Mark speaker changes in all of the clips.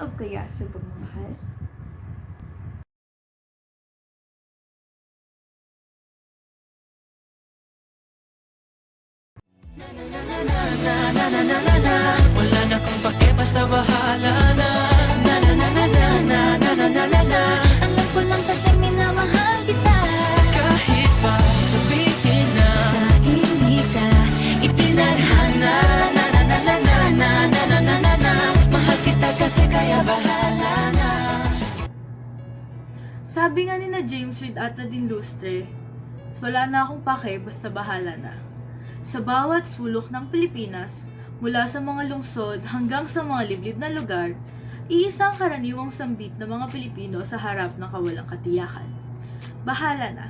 Speaker 1: अब कैया से बोलूँ है।
Speaker 2: Sabi nga ni na James Reid at Nadine Lustre, wala na akong pake basta bahala na. Sa bawat sulok ng Pilipinas, mula sa mga lungsod hanggang sa mga liblib na lugar, iisang karaniwang sambit ng mga Pilipino sa harap ng kawalang katiyakan. Bahala na.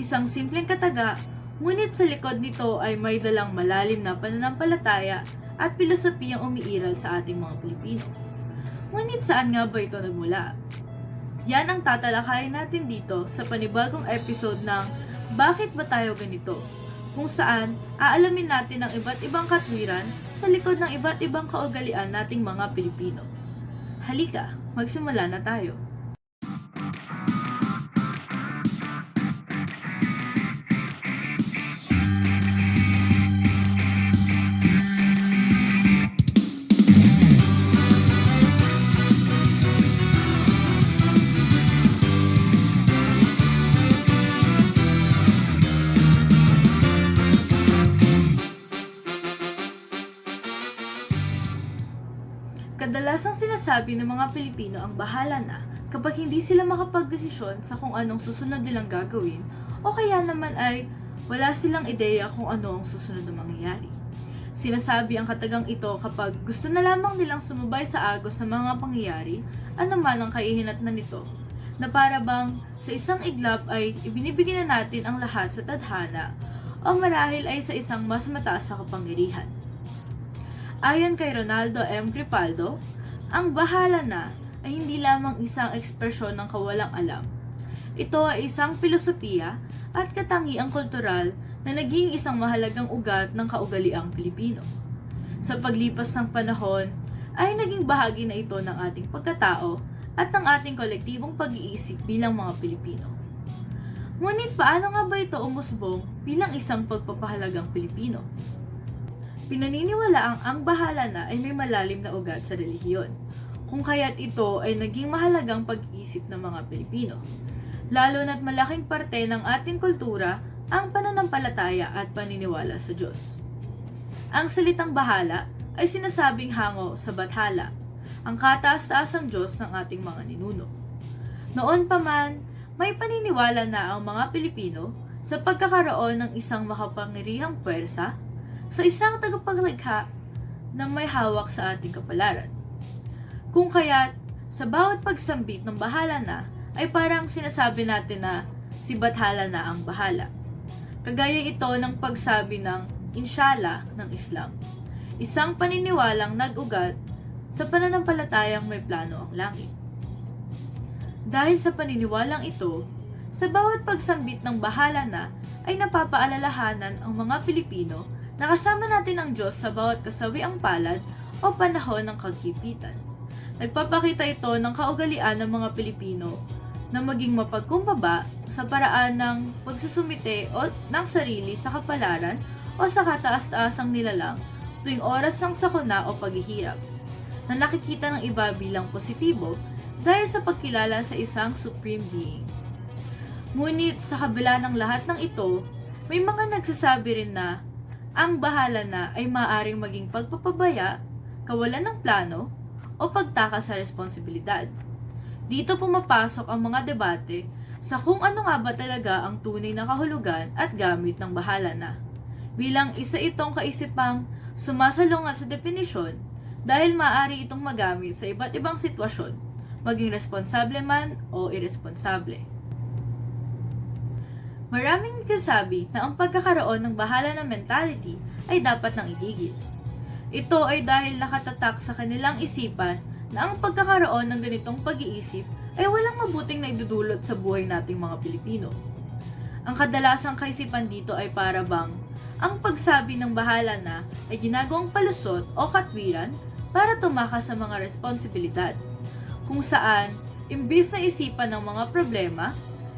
Speaker 2: Isang simpleng kataga, ngunit sa likod nito ay may dalang malalim na pananampalataya at pilosopiyang umiiral sa ating mga Pilipino. Ngunit saan nga ba ito nagmula? Yan ang tatalakayin natin dito sa panibagong episode ng Bakit ba tayo ganito? Kung saan aalamin natin ang iba't ibang katwiran sa likod ng iba't ibang kaugalian nating mga Pilipino. Halika, magsimula na tayo. Kadalasang sinasabi ng mga Pilipino ang bahala na kapag hindi sila makapagdesisyon sa kung anong susunod nilang gagawin o kaya naman ay wala silang ideya kung ano ang susunod na mangyayari. Sinasabi ang katagang ito kapag gusto na lamang nilang sumabay sa agos sa mga pangyayari, anuman ang kaihinat na nito, na para bang sa isang iglap ay ibinibigyan na natin ang lahat sa tadhana o marahil ay sa isang mas mataas sa kapangyarihan. Ayon kay Ronaldo M. Cripaldo, ang bahala na ay hindi lamang isang ekspresyon ng kawalang alam. Ito ay isang filosofiya at katangiang kultural na naging isang mahalagang ugat ng kaugaliang Pilipino. Sa paglipas ng panahon, ay naging bahagi na ito ng ating pagkatao at ng ating kolektibong pag-iisip bilang mga Pilipino. Ngunit paano nga ba ito umusbong bilang isang pagpapahalagang Pilipino? Pinaniniwala ang ang bahala na ay may malalim na ugat sa relihiyon, kung kaya't ito ay naging mahalagang pag-isip ng mga Pilipino. Lalo na't malaking parte ng ating kultura ang pananampalataya at paniniwala sa Diyos. Ang salitang bahala ay sinasabing hango sa bathala, ang kataas-taasang Diyos ng ating mga ninuno. Noon pa man, may paniniwala na ang mga Pilipino sa pagkakaroon ng isang makapangyarihang puwersa sa isang tagapaglikha na may hawak sa ating kapalaran. Kung kaya't sa bawat pagsambit ng bahala na ay parang sinasabi natin na si Bathala na ang bahala. Kagaya ito ng pagsabi ng inshallah ng Islam. Isang paniniwalang nag-ugat sa pananampalatayang may plano ang langit. Dahil sa paniniwalang ito, sa bawat pagsambit ng bahala na ay napapaalalahanan ang mga Pilipino na kasama natin ang Diyos sa bawat kasawiang palad o panahon ng kagipitan. Nagpapakita ito ng kaugalian ng mga Pilipino na maging mapagkumbaba sa paraan ng pagsusumite o ng sarili sa kapalaran o sa kataas-taasang nilalang tuwing oras ng sakuna o paghihirap, na nakikita ng iba bilang positibo dahil sa pagkilala sa isang supreme being. Ngunit sa kabila ng lahat ng ito, may mga nagsasabi rin na ang bahala na ay maaring maging pagpapabaya, kawalan ng plano, o pagtakas sa responsibilidad. Dito pumapasok ang mga debate sa kung ano nga ba talaga ang tunay na kahulugan at gamit ng bahala na. Bilang isa itong kaisipang sumasalungat sa definisyon dahil maaari itong magamit sa iba't ibang sitwasyon, maging responsable man o irresponsable. Maraming nagsasabi na ang pagkakaroon ng bahala na mentality ay dapat nang itigil. Ito ay dahil nakatatak sa kanilang isipan na ang pagkakaroon ng ganitong pag-iisip ay walang mabuting na idudulot sa buhay nating mga Pilipino. Ang kadalasang kaisipan dito ay para bang ang pagsabi ng bahala na ay ginagawang palusot o katwiran para tumakas sa mga responsibilidad kung saan imbis na isipan ng mga problema,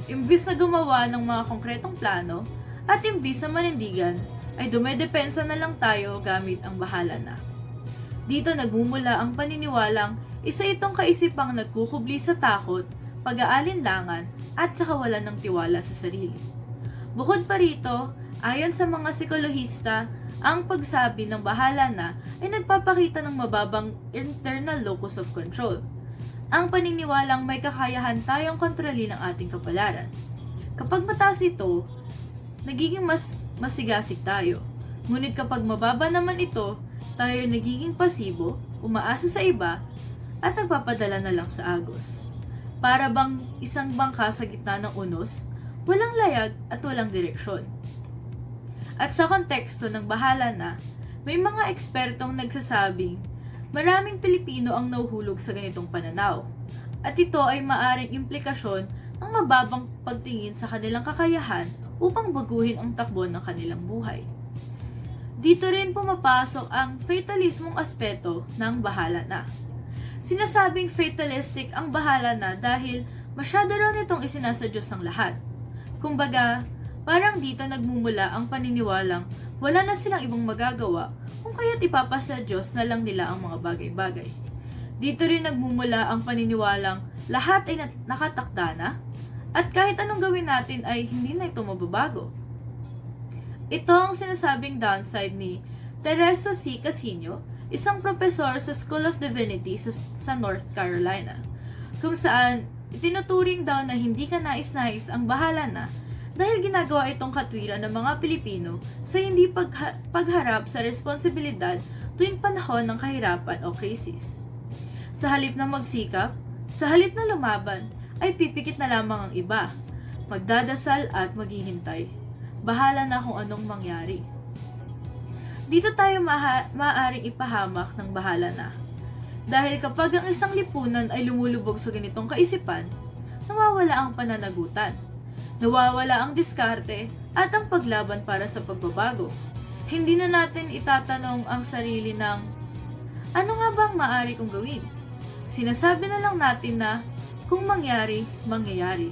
Speaker 2: imbis na gumawa ng mga konkretong plano, at imbis na manindigan, ay dumedepensa na lang tayo gamit ang bahala na. Dito nagmumula ang paniniwalang isa itong kaisipang nagkukubli sa takot, pag-aalinlangan, at sa kawalan ng tiwala sa sarili. Bukod pa rito, ayon sa mga psikolohista, ang pagsabi ng bahala na ay nagpapakita ng mababang internal locus of control. Ang paniniwalang may kakayahan tayong kontrolin ang ating kapalaran. Kapag mataas ito, nagiging mas masigasig tayo. Ngunit kapag mababa naman ito, tayo ay nagiging pasibo, umaasa sa iba, at nagpapadala na lang sa agos. Para bang isang bangka sa gitna ng unos, walang layag at walang direksyon. At sa konteksto ng bahala na, may mga ekspertong nagsasabing maraming Pilipino ang nauhulog sa ganitong pananaw. At ito ay maaring implikasyon ng mababang pagtingin sa kanilang kakayahan upang baguhin ang takbo ng kanilang buhay. Dito rin pumapasok ang fatalismong aspeto ng bahala na. Sinasabing fatalistic ang bahala na dahil masyado raw nitong isinasadyos ang lahat. Kumbaga, parang dito nagmumula ang paniniwalang wala na silang ibang magagawa kung kaya't ipapasa Diyos na lang nila ang mga bagay-bagay. Dito rin nagmumula ang paniniwalang lahat ay nakatakda na at kahit anong gawin natin ay hindi na ito mababago. Ito ang sinasabing downside ni Teresa C. Casino, isang propesor sa School of Divinity sa, sa North Carolina, kung saan itinuturing daw na hindi ka nais-nais ang bahala na dahil ginagawa itong katwiran ng mga Pilipino sa hindi pagha- pagharap sa responsibilidad tuwing panahon ng kahirapan o krisis. Sa halip na magsikap, sa halip na lumaban, ay pipikit na lamang ang iba, magdadasal at maghihintay. Bahala na kung anong mangyari. Dito tayo maha- maaaring ipahamak ng bahala na. Dahil kapag ang isang lipunan ay lumulubog sa ganitong kaisipan, nawawala ang pananagutan. Nawawala ang diskarte at ang paglaban para sa pagbabago. Hindi na natin itatanong ang sarili ng, ano nga ba ang maaari kong gawin? Sinasabi na lang natin na, kung mangyari, mangyayari.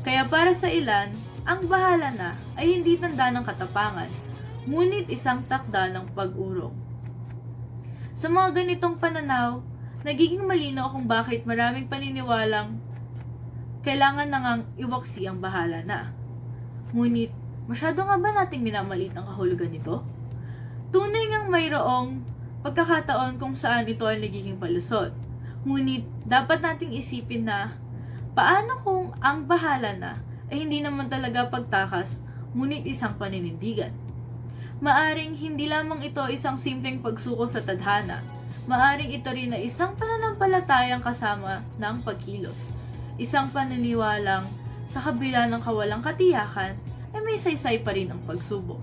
Speaker 2: Kaya para sa ilan, ang bahala na ay hindi tanda ng katapangan, ngunit isang takda ng pag-urong. Sa mga ganitong pananaw, nagiging malinaw kung bakit maraming paniniwalang kailangan na ngang iwaksi ang bahala na. Ngunit, masyado nga ba nating minamalit ang kahulugan nito? Tunay ngang mayroong pagkakataon kung saan ito ay nagiging palusot. Ngunit, dapat nating isipin na, paano kung ang bahala na ay hindi naman talaga pagtakas, ngunit isang paninindigan? Maaring hindi lamang ito isang simpleng pagsuko sa tadhana. Maaring ito rin na isang pananampalatayang kasama ng pagkilos. Isang paniniwalang sa kabila ng kawalang katiyakan ay may saysay pa rin ang pagsubok.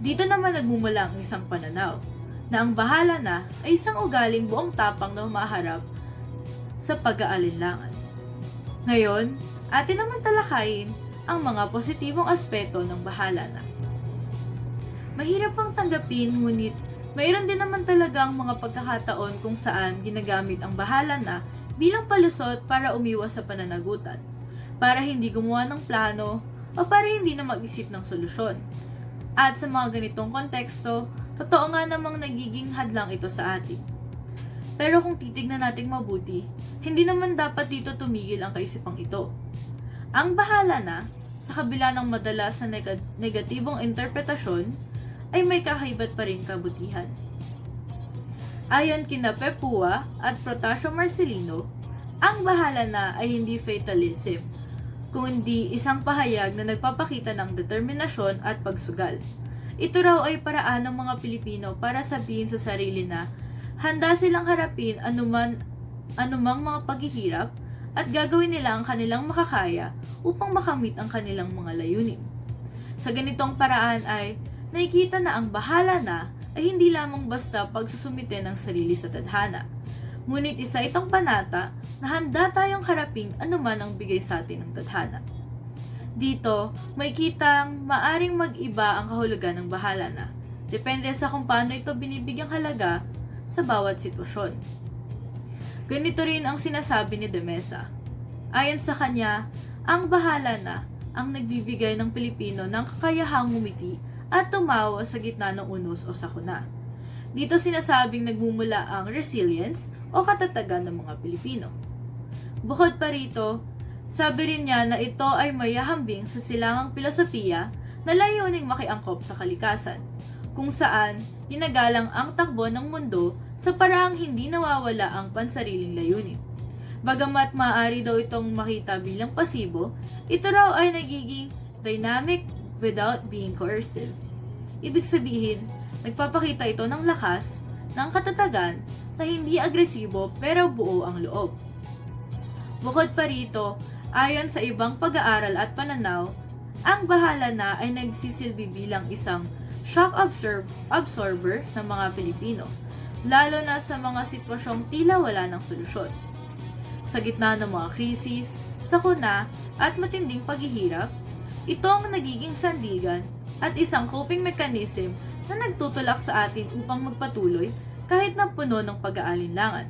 Speaker 2: Dito naman nagmumula ang isang pananaw na ang bahala na ay isang ugaling buong tapang na humaharap sa pag-aalinlangan. Ngayon, atin naman talakayin ang mga positibong aspeto ng bahala na. Mahirap pang tanggapin, ngunit mayroon din naman talagang mga pagkakataon kung saan ginagamit ang bahala na bilang palusot para umiwas sa pananagutan, para hindi gumawa ng plano, o para hindi na mag-isip ng solusyon. At sa mga ganitong konteksto, totoo nga namang nagiging hadlang ito sa atin. Pero kung titignan nating mabuti, hindi naman dapat dito tumigil ang kaisipang ito. Ang bahala na, sa kabila ng madalas na neg- negatibong interpretasyon, ay may kakaibat pa rin kabutihan. Ayon kina Pepua at Protasio Marcelino, ang bahala na ay hindi fatalism, kundi isang pahayag na nagpapakita ng determinasyon at pagsugal. Ito raw ay paraan ng mga Pilipino para sabihin sa sarili na handa silang harapin anuman anumang mga paghihirap at gagawin nila ang kanilang makakaya upang makamit ang kanilang mga layunin. Sa ganitong paraan ay nakikita na ang bahala na ay hindi lamang basta pagsusumite ng sarili sa tadhana. Ngunit isa itong panata na handa tayong harapin anuman ang bigay sa atin ng tadhana. Dito, may kitang maaring mag-iba ang kahulugan ng bahala na. Depende sa kung paano ito binibigyang halaga sa bawat sitwasyon. Ganito rin ang sinasabi ni De Mesa. Ayon sa kanya, ang bahala na ang nagbibigay ng Pilipino ng kakayahang ngumiti at tumawa sa gitna ng unos o sakuna. Dito sinasabing nagmumula ang resilience o katatagan ng mga Pilipino. Bukod pa rito, sabi rin niya na ito ay mayahambing sa silangang filosofiya na layuning makiangkop sa kalikasan, kung saan ginagalang ang takbo ng mundo sa paraang hindi nawawala ang pansariling layunin. Bagamat maaari daw itong makita bilang pasibo, ito raw ay nagiging dynamic without being coercive. Ibig sabihin, nagpapakita ito ng lakas, ng katatagan, na hindi agresibo pero buo ang loob. Bukod pa rito, ayon sa ibang pag-aaral at pananaw, ang bahala na ay nagsisilbi bilang isang shock absorb absorber ng mga Pilipino, lalo na sa mga sitwasyong tila wala ng solusyon. Sa gitna ng mga krisis, sakuna, at matinding paghihirap, ito ang nagiging sandigan at isang coping mechanism na nagtutulak sa atin upang magpatuloy kahit na puno ng pag-aalinlangan.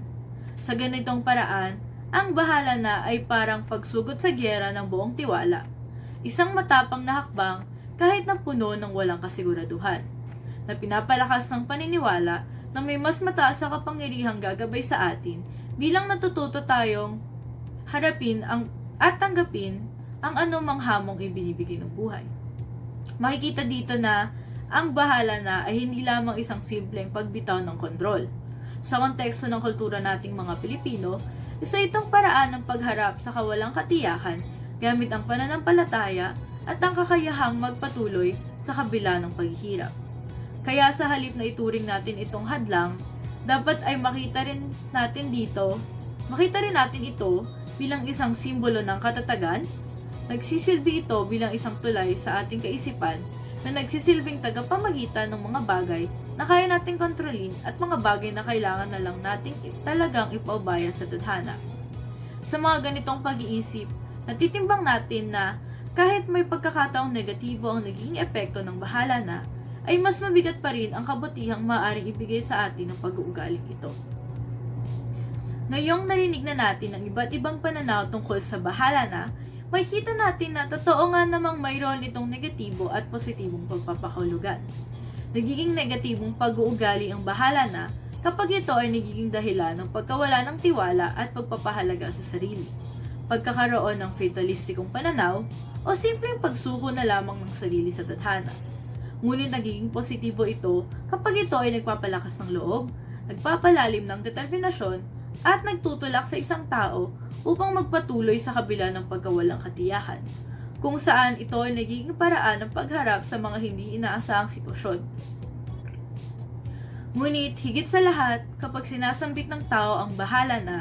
Speaker 2: Sa ganitong paraan, ang bahala na ay parang pagsugod sa gyera ng buong tiwala. Isang matapang na hakbang kahit na puno ng walang kasiguraduhan. Na pinapalakas ng paniniwala na may mas mataas na kapangyarihang gagabay sa atin bilang natututo tayong harapin ang at tanggapin ang anumang hamong ibinibigay ng buhay. Makikita dito na ang bahala na ay hindi lamang isang simpleng pagbitaw ng kontrol. Sa konteksto ng kultura nating mga Pilipino, isa itong paraan ng pagharap sa kawalang katiyakan gamit ang pananampalataya at ang kakayahang magpatuloy sa kabila ng paghihirap. Kaya sa halip na ituring natin itong hadlang, dapat ay makita rin natin dito, makita rin natin ito bilang isang simbolo ng katatagan, nagsisilbi ito bilang isang tulay sa ating kaisipan na nagsisilbing tagapamagitan ng mga bagay na kaya nating kontrolin at mga bagay na kailangan na lang nating talagang ipaubaya sa tadhana. Sa mga ganitong pag-iisip, natitimbang natin na kahit may pagkakataong negatibo ang naging epekto ng bahala na, ay mas mabigat pa rin ang kabutihang maaaring ibigay sa atin ng pag-uugaling ito. Ngayong narinig na natin ang iba't ibang pananaw tungkol sa bahala na, makikita natin na totoo nga namang mayroon itong negatibo at positibong pagpapakahulugan. Nagiging negatibong pag-uugali ang bahala na kapag ito ay nagiging dahilan ng pagkawala ng tiwala at pagpapahalaga sa sarili, pagkakaroon ng fatalistikong pananaw, o simpleng pagsuko na lamang ng sarili sa tadhana. Ngunit nagiging positibo ito kapag ito ay nagpapalakas ng loob, nagpapalalim ng determinasyon, at nagtutulak sa isang tao upang magpatuloy sa kabila ng pagkawalang katiyakan, kung saan ito ay nagiging paraan ng pagharap sa mga hindi inaasahang sitwasyon. Ngunit higit sa lahat, kapag sinasambit ng tao ang bahala na,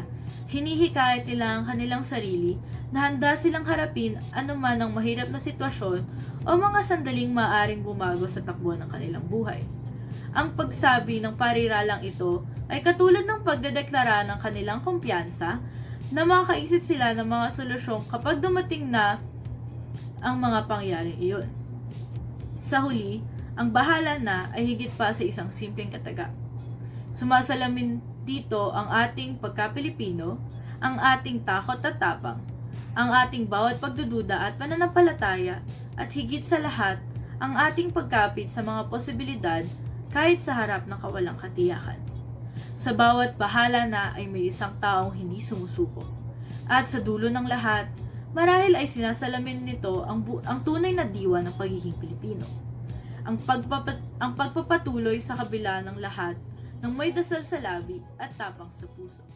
Speaker 2: hinihikayat nila ang kanilang sarili na handa silang harapin anuman ang mahirap na sitwasyon o mga sandaling maaring bumago sa takbo ng kanilang buhay. Ang pagsabi ng pariralang ito ay katulad ng pagdedeklara ng kanilang kumpiyansa na makakaisip sila ng mga solusyon kapag dumating na ang mga pangyaring iyon. Sa huli, ang bahala na ay higit pa sa isang simpleng kataga. Sumasalamin dito ang ating pagka-Pilipino, ang ating takot at tapang, ang ating bawat pagdududa at pananampalataya, at higit sa lahat, ang ating pagkapit sa mga posibilidad kahit sa harap ng kawalang katiyakan. Sa bawat bahala na ay may isang taong hindi sumusuko. At sa dulo ng lahat, marahil ay sinasalamin nito ang, bu- ang tunay na diwa ng pagiging Pilipino. Ang, pagpapat- ang pagpapatuloy sa kabila ng lahat ng may dasal sa labi at tapang sa puso.